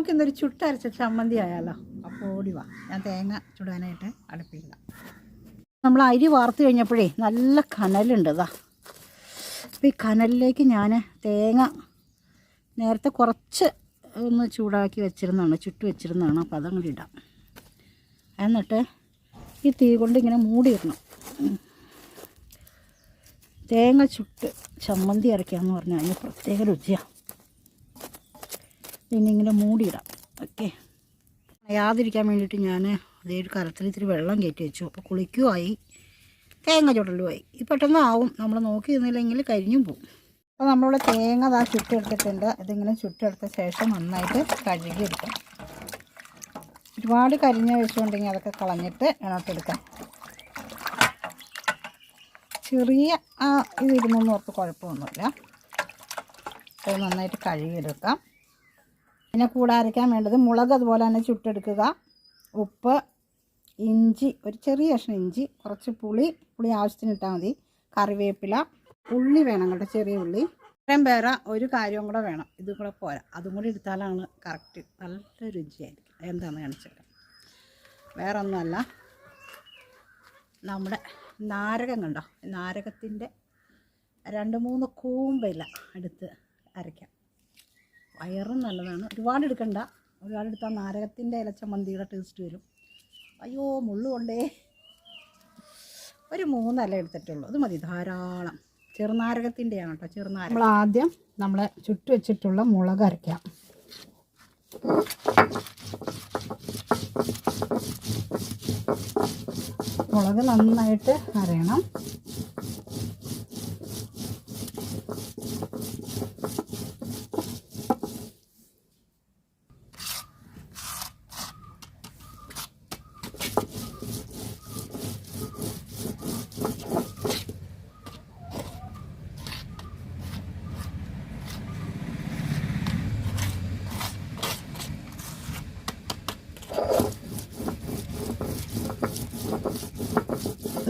നമുക്ക് ഇന്നൊരു ചുട്ടരച്ച ചമ്മന്തി ആയാലോ? അപ്പോൾ ഓടി വാ. ഞാൻ തേങ്ങ ചുടാനായിട്ട് അടുപ്പില്ല. നമ്മൾ അരി വാർത്ത് കഴിഞ്ഞപ്പോഴേ നല്ല കനലുണ്ട് ഇതാ അപ്പോൾ ഈ കനലിലേക്ക് ഞാൻ തേങ്ങ നേരത്തെ കുറച്ച് ഒന്ന് ചൂടാക്കി വെച്ചിരുന്നതാണ് ചുട്ട് വെച്ചിരുന്നതാണ്. അപ്പോൾ അതങ്ങോട്ട് ഇടാം. എന്നിട്ട് ഈ തീ കൊണ്ട് ഇങ്ങനെ മൂടിയിടണം. തേങ്ങ ചുട്ട് ചമ്മന്തി അരയ്ക്കാമെന്ന് പറഞ്ഞാൽ അതിന് പ്രത്യേക രുചിയാണ് പിന്നെ ഇങ്ങനെ മൂടിയിടാം. ഓക്കെ. യാതിരിക്കാൻ വേണ്ടിയിട്ട് ഞാൻ അതേ ഒരു കരത്തിൽ ഇത്തിരി വെള്ളം കയറ്റി വെച്ചു. അപ്പോൾ കുളിക്കുമായി തേങ്ങ ചുടലുമായി ഈ പെട്ടെന്ന് ആവും നമ്മൾ നോക്കി നിന്നില്ലെങ്കിൽ കരിഞ്ഞും പോവും. അപ്പോൾ നമ്മളിവിടെ തേങ്ങ അതാ ചുട്ടെടുത്തിട്ടുണ്ട്. ഇതിങ്ങനെ ചുട്ടെടുത്ത ശേഷം നന്നായിട്ട് കഴുകി എടുക്കാം ഒരുപാട് കരിഞ്ഞ വെച്ചുകൊണ്ടെങ്കിൽ അതൊക്കെ കളഞ്ഞിട്ട് എടുക്കാം. ചെറിയ ആ ഇതിരുന്നൊന്നും ഓർത്ത് കുഴപ്പമൊന്നുമില്ല. അത് നന്നായിട്ട് കഴുകിയെടുക്കാം. പിന്നെ കൂടാരിക്കാൻ വേണ്ടത് മുളക് അതുപോലെ തന്നെ ചുട്ടെടുക്കുക. ഉപ്പ് ഇഞ്ചി ഒരു ചെറിയ കഷ്ണം ഇഞ്ചി കുറച്ച് പുളി പുളി ആവശ്യത്തിന് ഇട്ടാൽ മതി. കറിവേപ്പില ഉള്ളി വേണം കേട്ടോ ചെറിയ ഉള്ളി. ഇത്രയും പേര ഒരു കാര്യവും കൂടെ വേണം. ഇതും കൂടെ പോരാ. അതും കൂടി എടുത്താലാണ് കറക്റ്റ് നല്ല രുചിയായിരിക്കും. എന്താണെന്ന് കാണിച്ചിട്ട് വേറെ ഒന്നുമല്ല നമ്മുടെ നാരകം കണ്ടോ? നാരകത്തിന്റെ രണ്ട് മൂന്ന് കൂമ്പില എടുത്ത് അരയ്ക്കാം. വയറും നല്ലതാണ്. ഒരുപാട് എടുക്കണ്ട. ഒരുപാട് എടുത്താൽ നാരകത്തിന്റെ ഇലച്ചമന്തിയുടെ ടേസ്റ്റ് വരും. അയ്യോ മുള്ളു കൊണ്ടേ. ഒരു മൂന്നല എടുത്തിട്ടുള്ളൂ. അത് മതി ധാരാളം. ചെറുനാരകത്തിന്റെയാണ് കേട്ടോ ചെറുനാരകം. നമ്മൾ ആദ്യം നമ്മളെ ചുറ്റു വെച്ചിട്ടുള്ള മുളക് അരയ്ക്കാം മുളക് നന്നായിട്ട് അരയണം.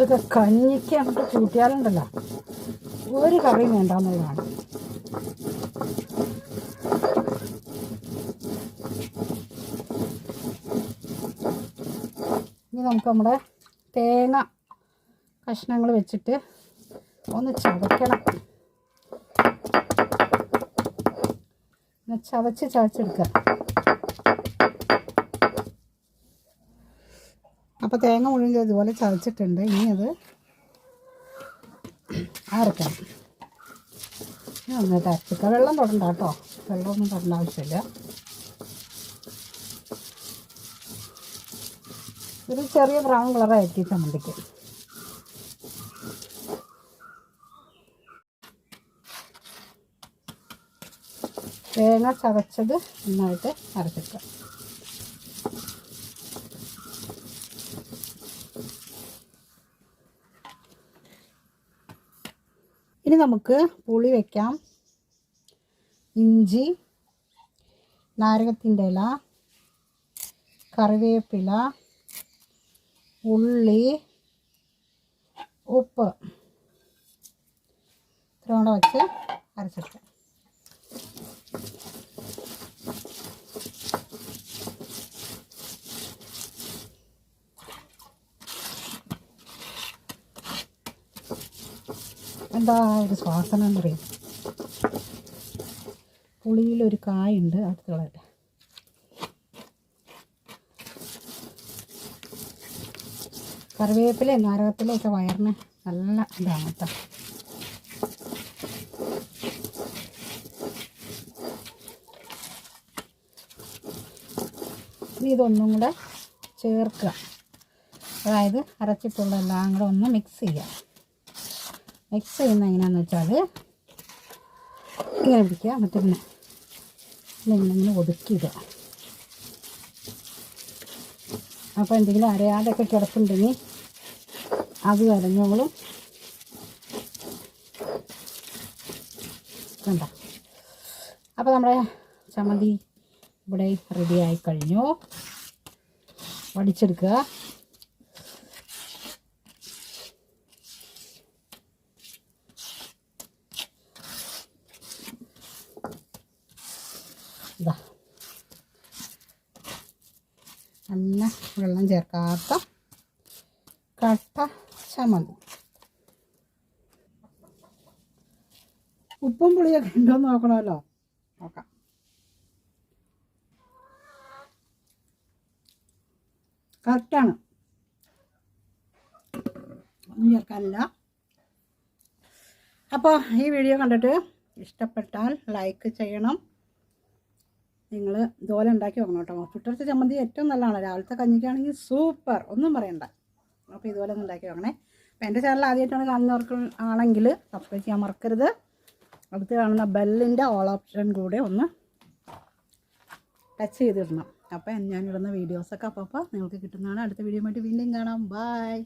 ഇതൊക്കെ കഞ്ഞിക്ക് അങ്ങോട്ട് കൂട്ടിയാലുണ്ടല്ലോ. ഒരു കറിയും വേണ്ടാന്നുള്ളതാണ് ഇനി നമുക്ക് നമ്മുടെ തേങ്ങ കഷ്ണങ്ങൾ വെച്ചിട്ട് ഒന്ന് ചതയ്ക്കണം. ഒന്ന് ചതച്ച് ചതച്ചെടുക്കുക. അപ്പോൾ തേങ്ങ മുഴുവൻ ഇതുപോലെ ചതച്ചിട്ടുണ്ട്. ഇനി അത് അരക്കണം നന്നായിട്ട് അരച്ചിക്കുക വെള്ളം തൊടണ്ട കേട്ടോ. വെള്ളമൊന്നും തൊടേണ്ട ആവശ്യമില്ല. ഒരു ചെറിയ ബ്രൗൺ കളറായിരിക്കും ചമ്മന്തിക്ക് തേങ്ങ ചതച്ചത് നന്നായിട്ട് അരച്ചെടുക്കാം. ഇനി നമുക്ക് പുളി വയ്ക്കാം ഇഞ്ചി നാരകത്തിന്റെ ഇല കറിവേപ്പില ഉള്ളി ഉപ്പ്. ഇത്രയും കൂടെ വെച്ച് അരച്ചെടുക്കാം. എന്താ ഒരു ശ്വാസനം പറയും പുളിയിലൊരു കായുണ്ട് അത് കളയട്ടെ കറിവേപ്പില നാരകത്തിലൊക്കെ വയറിന് നല്ല ഇതാണ് കേട്ടോ. ഇനി ഇതൊന്നും കൂടെ ചേർക്കുക. അതായത് അരച്ചിട്ടുള്ള എല്ലാം കൂടെ ഒന്ന് മിക്സ് ചെയ്യുക മിക്സ് ചെയ്യുന്ന എങ്ങനെയാണെന്ന് വെച്ചാൽ ഇങ്ങനെ പിടിക്കുക. എന്നിട്ട് ഇങ്ങനെ ഇങ്ങനെ ഇങ്ങനെ ഒതുക്കിയിടുക. അപ്പോൾ എന്തെങ്കിലും അരയാതൊക്കെ കിടപ്പുണ്ടെങ്കിൽ അത് അരഞ്ഞോളും. കണ്ട? അപ്പോൾ നമ്മുടെ ചമ്മന്തി ഇവിടെ റെഡിയായി കഴിഞ്ഞു. വടിച്ചെടുക്കുക. ഇതാ. നല്ല വെള്ളം ചേർക്കാത്ത കട്ട ചമ്മന്തി. ഉപ്പും പുളിയൊക്കെ ഉണ്ടോ നോക്കണമല്ലോ. നോക്കാം. കറക്റ്റാണ്. ഒന്നും ചേർക്കാനില്ല. അപ്പോൾ ഈ വീഡിയോ കണ്ടിട്ട് ഇഷ്ടപ്പെട്ടാൽ ലൈക്ക് ചെയ്യണം. നിങ്ങൾ ദോല ഉണ്ടാക്കി നോക്കണം കേട്ടോ. ചമ്മന്തി ഏറ്റവും നല്ലതാണ്. രാവിലത്തെ കഞ്ഞിക്കാണെങ്കിൽ സൂപ്പർ ഒന്നും പറയണ്ട. അപ്പോൾ ഇതുപോലെ ഒന്ന് ഉണ്ടാക്കി വെക്കണേ. അപ്പോൾ എന്റെ ചാനൽ ആദ്യമായിട്ടാണ് കാണുന്നവർക്ക് ആണെങ്കിൽ സബ്സ്ക്രൈബ് ചെയ്യാൻ മറക്കരുത്. അടുത്ത് കാണുന്ന ബെല്ലിന്റെ ഓൾ ഓപ്ഷൻ കൂടെ ഒന്ന് ടച്ച് ചെയ്തിടണം. അപ്പോൾ ഞാനിടുന്ന വീഡിയോസൊക്കെ അപ്പോൾ അപ്പോൾ നിങ്ങൾക്ക് കിട്ടുന്നതാണ്. അടുത്ത വീഡിയോ വീണ്ടും കാണാം. ബായ്